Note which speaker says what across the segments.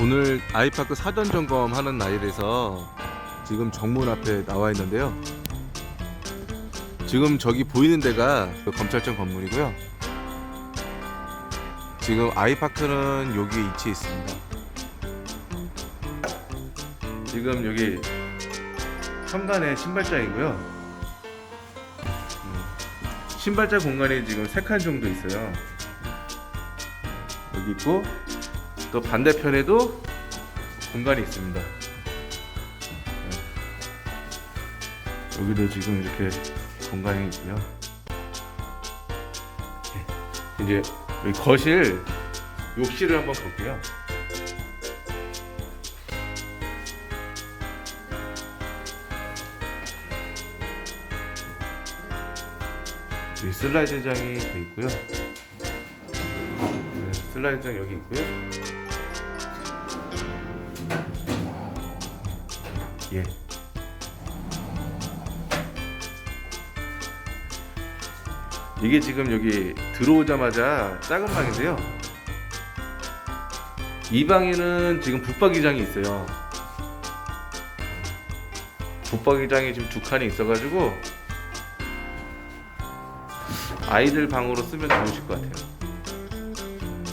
Speaker 1: 오늘 아이파크 사전 점검하는 날이라서 지금 정문 앞에 나와 있는데요. 지금 저기 보이는 데가 그 검찰청 건물이고요. 지금 아이파크는 여기에 위치해 있습니다. 지금 여기 현관에 신발장이고요. 음, 신발장 공간이 지금 세칸 정도 있어요. 여기 있고 또 반대편에도 공간이 있습니다. 네. 여기도 지금 이렇게 공간이 있고요. 네. 이제 여기 거실 욕실을 한번 볼게요. 여기 슬라이드장이 돼 있고요. 네, 슬라이드장 여기 있고요. 예. 이게 지금 여기 들어오자마자 작은 방인데요. 이 방에는 지금 붙박이장이 있어요. 붙박이장이 지금 두 칸이 있어가지고 아이들 방으로 쓰면 좋으실 것 같아요.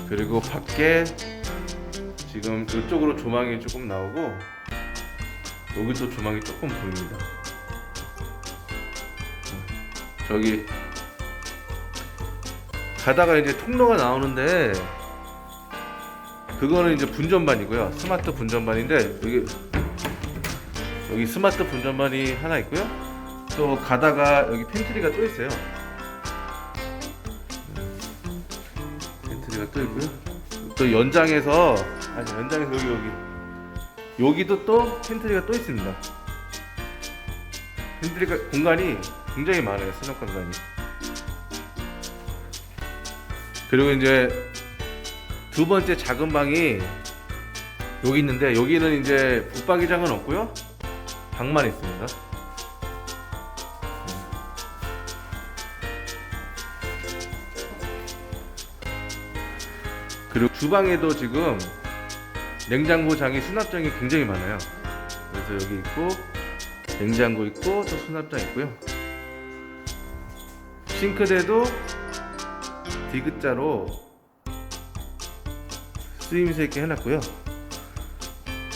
Speaker 1: 그리고 밖에 지금 이쪽으로 조망이 조금 나오고 여기도 조망이 조금 보입니다. 저기 가다가 이제 통로가 나오는데 그거는 이제 분전반이고요. 스마트 분전반인데 여기 여기 스마트 분전반이 하나 있고요. 또 가다가 여기 팬트리가 또 있어요. 팬트리가 또 있고요. 또 연장해서 아니 연장해서 여기 여기 여기도 또 팬트리가 또 있습니다. 팬트리가 공간이 굉장히 많아요. 수납 공간이. 그리고 이제 두 번째 작은 방이 여기 있는데 여기는 이제 붙박이장은 없고요. 방만 있습니다. 그리고 주방에도 지금 냉장고 장이 수납장이 굉장히 많아요. 그래서 여기 있고 냉장고 있고 또 수납장 있고요. 싱크대도 디귿자로 쓰임새 있게 해놨고요.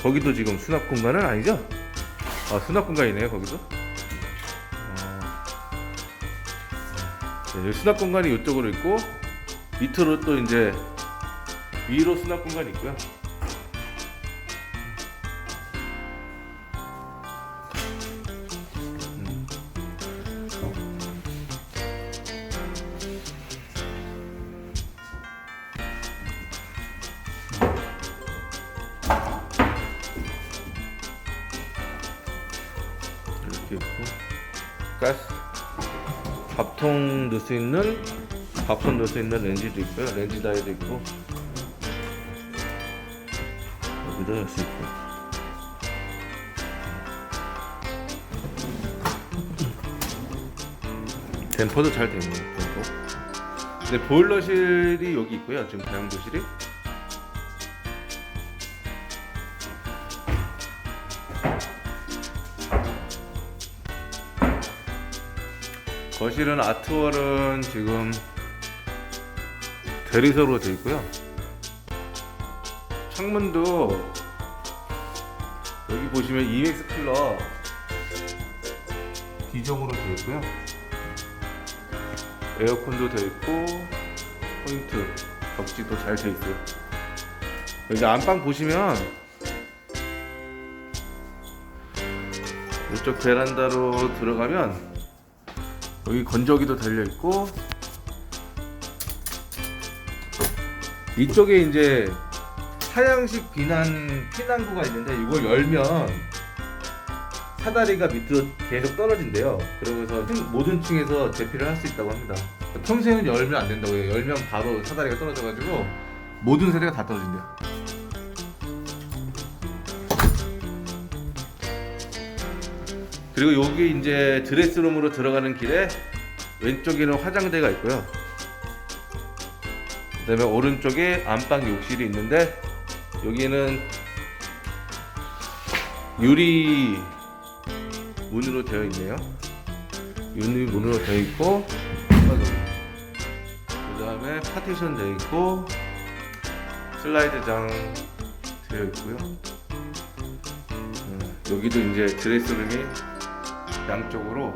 Speaker 1: 거기도 지금 수납 공간은 아니죠? 아 수납 공간이네요 거기도. 어. 네, 수납 공간이 이쪽으로 있고 밑으로 또 이제 위로 수납 공간이 있고요. 이렇게 있고. 가스 밥통 넣을 수 있는 밥솥 넣을 수 있는 렌즈도 있고요. 렌즈 다이도 있고. 여기도 넣을 수 있고. 댐퍼도 잘 되네요 댐퍼. 근데 보일러실이 여기 있고요. 지금 다용도실이 거실은 아트월은 지금 대리석으로 되어 있고요. 창문도 여기 보시면 이맥스 쿨러 기종으로 되어 있고요. 에어컨도 되어 있고 포인트 벽지도 잘 되어 있어요. 여기 안방 보시면 이쪽 베란다로 들어가면 여기 건조기도 달려 있고 이쪽에 이제 하향식 비난 피난구가 있는데 이걸 열면 사다리가 밑으로 계속 떨어진대요. 그러면서 층- 모든 층에서 대피를 할 수 있다고 합니다. 평소에는 열면 안 된다고요. 열면 바로 사다리가 떨어져가지고 모든 세대가 다 떨어진대요. 그리고 여기 이제 드레스룸으로 들어가는 길에 왼쪽에는 화장대가 있고요. 그다음에 오른쪽에 안방 욕실이 있는데 여기는 유리 문으로 되어 있네요. 유리 문으로 되어 있고 그 다음에 파티션 되어 있고 슬라이드장 되어 있고요. 음, 여기도 이제 드레스룸이 양쪽으로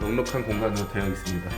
Speaker 1: 넉넉한 공간으로 되어 있습니다.